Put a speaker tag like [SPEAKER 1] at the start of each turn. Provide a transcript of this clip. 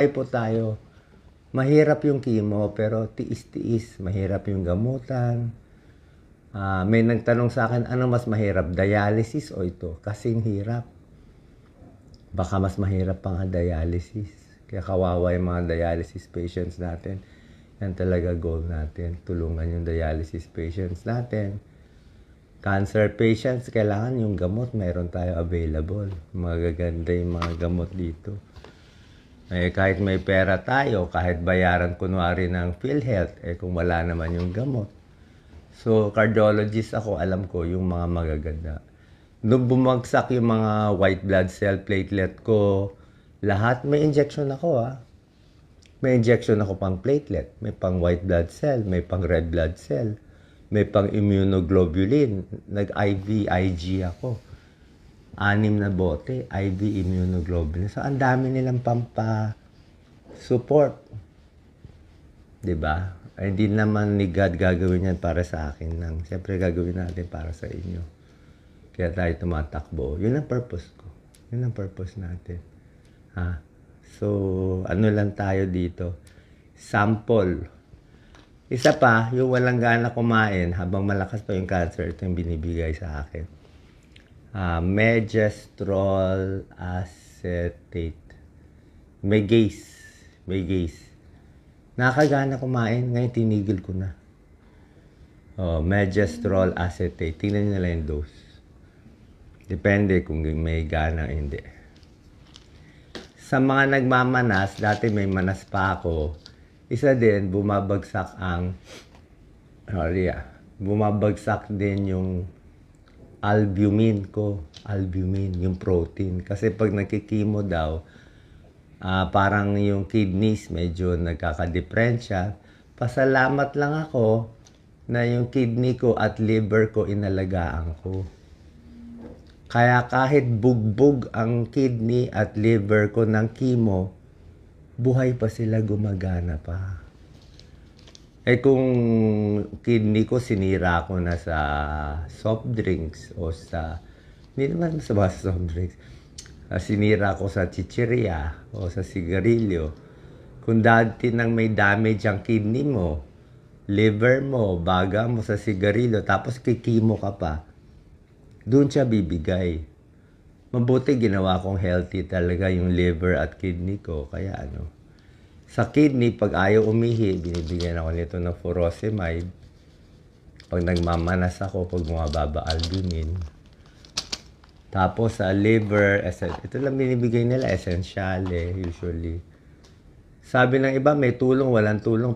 [SPEAKER 1] Ay po tayo. Mahirap yung chemo pero tiis-tiis. Mahirap yung gamutan. Ah, may nagtanong sa akin, ano mas mahirap, dialysis o ito? Kasing hirap. Baka mas mahirap pa nga dialysis. Kaya kawawa yung mga dialysis patients natin. Yan talaga goal natin. Tulungan yung dialysis patients natin. Cancer patients, kailangan yung gamot, mayroon tayo available. Magaganda yung mga gamot dito. Eh, kahit may pera tayo, kahit bayaran kunwari ng PhilHealth, eh kung wala naman yung gamot. So, cardiologist ako, alam ko yung mga magaganda. Nung bumagsak yung mga white blood cell platelet ko, lahat may injection ako ah. May injection ako pang platelet, may pang white blood cell, may pang red blood cell, may pang immunoglobulin. Nag-IV, IG ako. Anim na bote, IV immunoglobulin. So, ang dami nilang pampa-support. 'Di ba? Ay, hindi naman ni God gagawin yan para sa akin lang. Siyempre, gagawin natin para sa inyo. Kaya tayo tumatakbo. Yun ang purpose ko. Yun ang purpose natin. Ha? So, ano lang tayo dito? Sample. Isa pa, yung walang gana kumain habang malakas pa yung cancer, ito yung binibigay sa akin. Ah, Megestrol acetate. May gaze. Nakakagana kumain, ngayon tinigil ko na. Oh, Megestrol acetate. Tingnan nyo na lang yung dose. Depende kung may gana o hindi. Sa mga nagmamanas, dati may manas pa ako, isa din, bumabagsak ang, sorry ah, bumabagsak din yung albumin ko. Albumin, yung protein. Kasi pag nagkikimo daw, ah, parang yung kidneys medyo nagkakadiferensya. Pasalamat lang ako na yung kidney ko at liver ko inalagaan ko. Kaya kahit bugbog ang kidney at liver ko ng chemo, buhay pa sila gumagana pa. Eh kung kidney ko sinira ko na sa soft drinks o sa, hindi naman sa mga soft drinks, Ah, sinira ko sa chicheria o sa sigarilyo. Kung dati nang may damage ang kidney mo, liver mo, baga mo sa sigarilyo, tapos kikimo ka pa, doon siya bibigay. Mabuti ginawa kong healthy talaga yung liver at kidney ko. Kaya ano, sa kidney, pag ayaw umihi, binibigyan ako nito ng furosemide. Pag nagmamanas ako, pag bumababa albumin. Tapos sa liver, ito lang binibigay nila, essential eh, usually. Sabi ng iba, may tulong, walang tulong.